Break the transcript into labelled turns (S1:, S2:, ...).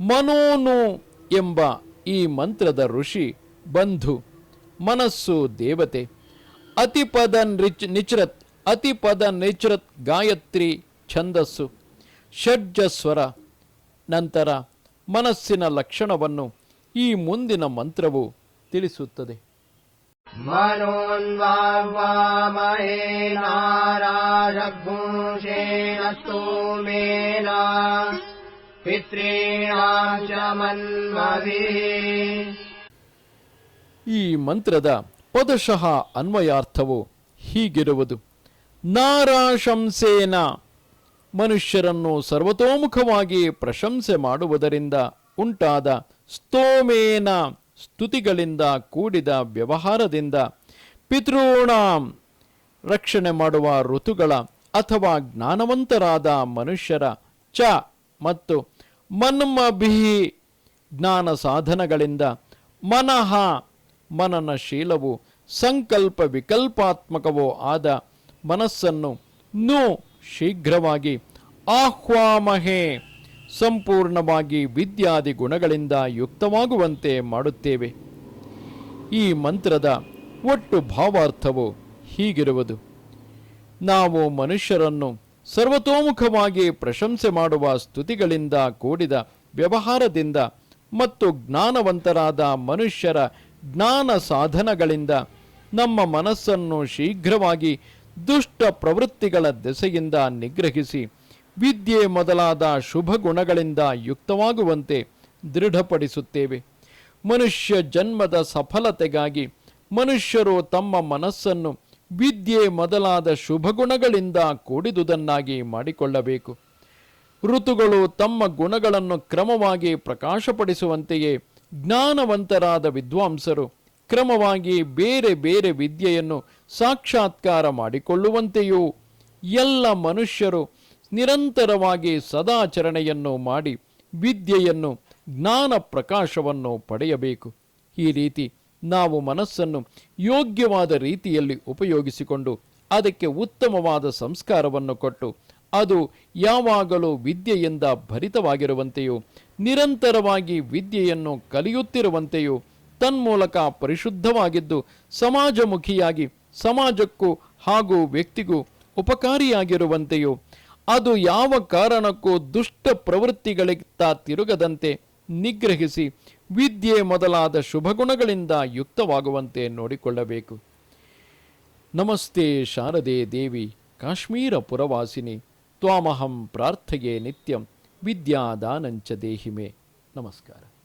S1: ಮನೋನು ಎಂಬ ಈ ಮಂತ್ರದ ಋಷಿ ಬಂಧು, ಮನಸ್ಸು ದೇವತೆ, ಅತಿಪದ ನಿಚ್ ನಿಚ್ರತ್ ಅತಿಪದ ನಿಚ್ರತ್ ಗಾಯತ್ರಿ ಛಂದಸ್ಸು ಷಡ್ಜಸ್ವರ ನಂತರ ಮನಸ್ಸಿನ ಲಕ್ಷಣವನ್ನು ಈ ಮುಂದಿನ ಮಂತ್ರವು ತಿಳಿಸುತ್ತದೆ.
S2: ಮನೋನ್ವಾಮಹೇ ನಾರಾಜಘೋಷೇಣ
S1: ಈ ಮಂತ್ರದ ಪದಶಃ ಅನ್ವಯಾರ್ಥವು ಹೀಗಿರುವುದು. ನಾರಾಶಂಸೇನ. ಮನುಷ್ಯರನ್ನು ಸರ್ವತೋಮುಖವಾಗಿ ಪ್ರಶಂಸೆ ಮಾಡುವುದರಿಂದ ಉಂಟಾದ ಸ್ತೋಮೇನ ಸ್ತುತಿಗಳಿಂದ ಕೂಡಿದ ವ್ಯವಹಾರದಿಂದ ಪಿತೃಣಾಂ ರಕ್ಷಣೆ ಮಾಡುವ ಋತುಗಳ ಅಥವಾ ಜ್ಞಾನವಂತರಾದ ಮನುಷ್ಯರ ಚ ಮತ್ತು ಮನ್ಮಭಿಹಿ ಜ್ಞಾನ ಸಾಧನಗಳಿಂದ ಮನಃ ಮನನ ಶೀಲವು ಸಂಕಲ್ಪ ವಿಕಲ್ಪಾತ್ಮಕವೋ ಆದ ಮನಸ್ಸನ್ನು ನು ಶೀಘ್ರವಾಗಿ ಆಹ್ವಾಮಹೇ ಸಂಪೂರ್ಣವಾಗಿ ವಿದ್ಯಾದಿ ಗುಣಗಳಿಂದ ಯುಕ್ತವಾಗುವಂತೆ ಮಾಡುತ್ತೇವೆ. ಈ ಮಂತ್ರದ ಒಟ್ಟು ಭಾವಾರ್ಥವು ಹೀಗಿರುವುದು. ನಾವು ಮನುಷ್ಯರನ್ನು ಸರ್ವತೋಮುಖವಾಗಿ ಪ್ರಶಂಸೆ ಮಾಡುವ ಸ್ತುತಿಗಳಿಂದ ಕೂಡಿದ ವ್ಯವಹಾರದಿಂದ ಮತ್ತು ಜ್ಞಾನವಂತರಾದ ಮನುಷ್ಯರ ಜ್ಞಾನ ಸಾಧನಗಳಿಂದ ನಮ್ಮ ಮನಸ್ಸನ್ನು ಶೀಘ್ರವಾಗಿ ದುಷ್ಟ ಪ್ರವೃತ್ತಿಗಳ ದೆಸೆಯಿಂದ ನಿಗ್ರಹಿಸಿ ವಿದ್ಯೆ ಮೊದಲಾದ ಶುಭ ಗುಣಗಳಿಂದ ಯುಕ್ತವಾಗುವಂತೆ ದೃಢಪಡಿಸುತ್ತೇವೆ. ಮನುಷ್ಯ ಜನ್ಮದ ಸಫಲತೆಗಾಗಿ ಮನುಷ್ಯರು ತಮ್ಮ ಮನಸ್ಸನ್ನು ವಿದ್ಯೆ ಮೊದಲಾದ ಶುಭ ಗುಣಗಳಿಂದ ಕೂಡಿದುದನ್ನಾಗಿ ಮಾಡಿಕೊಳ್ಳಬೇಕು. ಋತುಗಳು ತಮ್ಮ ಗುಣಗಳನ್ನು ಕ್ರಮವಾಗಿ ಪ್ರಕಾಶಪಡಿಸುವಂತೆಯೇ ಜ್ಞಾನವಂತರಾದ ವಿದ್ವಾಂಸರು ಕ್ರಮವಾಗಿ ಬೇರೆ ಬೇರೆ ವಿದ್ಯೆಯನ್ನು ಸಾಕ್ಷಾತ್ಕಾರ ಮಾಡಿಕೊಳ್ಳುವಂತೆಯೂ ಎಲ್ಲ ಮನುಷ್ಯರು ನಿರಂತರವಾಗಿ ಸದಾಚರಣೆಯನ್ನು ಮಾಡಿ ವಿದ್ಯೆಯನ್ನು ಜ್ಞಾನ ಪ್ರಕಾಶವನ್ನು ಪಡೆಯಬೇಕು. ಈ ರೀತಿ ನಾವು ಮನಸ್ಸನ್ನು ಯೋಗ್ಯವಾದ ರೀತಿಯಲ್ಲಿ ಉಪಯೋಗಿಸಿಕೊಂಡು ಅದಕ್ಕೆ ಉತ್ತಮವಾದ ಸಂಸ್ಕಾರವನ್ನು ಕೊಟ್ಟು ಅದು ಯಾವಾಗಲೂ ವಿದ್ಯೆಯಿಂದ ಭರಿತವಾಗಿರುವಂತೆಯೂ ನಿರಂತರವಾಗಿ ವಿದ್ಯೆಯನ್ನು ಕಲಿಯುತ್ತಿರುವಂತೆಯೂ ತನ್ಮೂಲಕ ಪರಿಶುದ್ಧವಾಗಿದ್ದು ಸಮಾಜಮುಖಿಯಾಗಿ ಸಮಾಜಕ್ಕೂ ಹಾಗೂ ವ್ಯಕ್ತಿಗೂ ಉಪಕಾರಿಯಾಗಿರುವಂತೆಯೂ ಅದು ಯಾವ ಕಾರಣಕ್ಕೂ ದುಷ್ಟ ಪ್ರವೃತ್ತಿಗಳಿತ್ತ ತಿರುಗದಂತೆ ನಿಗ್ರಹಿಸಿ ವಿದ್ಯೆ ಮೊದಲಾದ ಶುಭಗುಣಗಳಿಂದ ಯುಕ್ತವಾಗುವಂತೆ ನೋಡಿಕೊಳ್ಳಬೇಕು. ನಮಸ್ತೆ ಶಾರದೆ ದೇವಿ ಕಾಶ್ಮೀರ ಪುರವಾಸಿನಿ ತ್ವಾಮಹಂ ಪ್ರಾರ್ಥೆಯೇ ನಿತ್ಯಂ, ವಿದ್ಯಾದಾನಂಚ ದೇಹಿಮೆ. ನಮಸ್ಕಾರ.